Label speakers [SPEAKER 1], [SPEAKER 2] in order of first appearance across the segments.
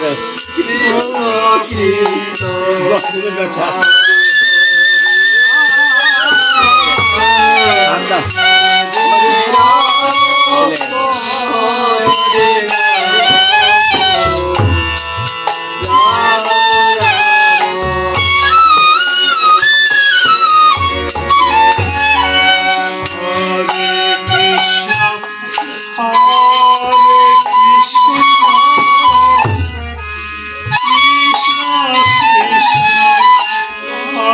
[SPEAKER 1] ব্যবসা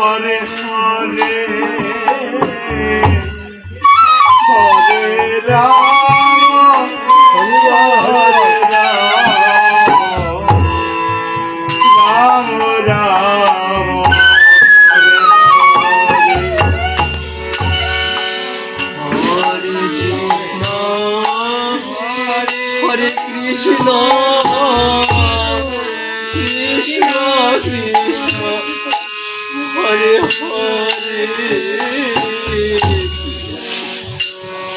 [SPEAKER 2] হরে হরে। হরে রাম হরে রাম রাম
[SPEAKER 3] কৃষ্ণ কৃষ্ণ কৃষ্ণ। হরে হরে।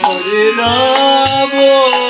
[SPEAKER 3] হরে
[SPEAKER 2] রাম।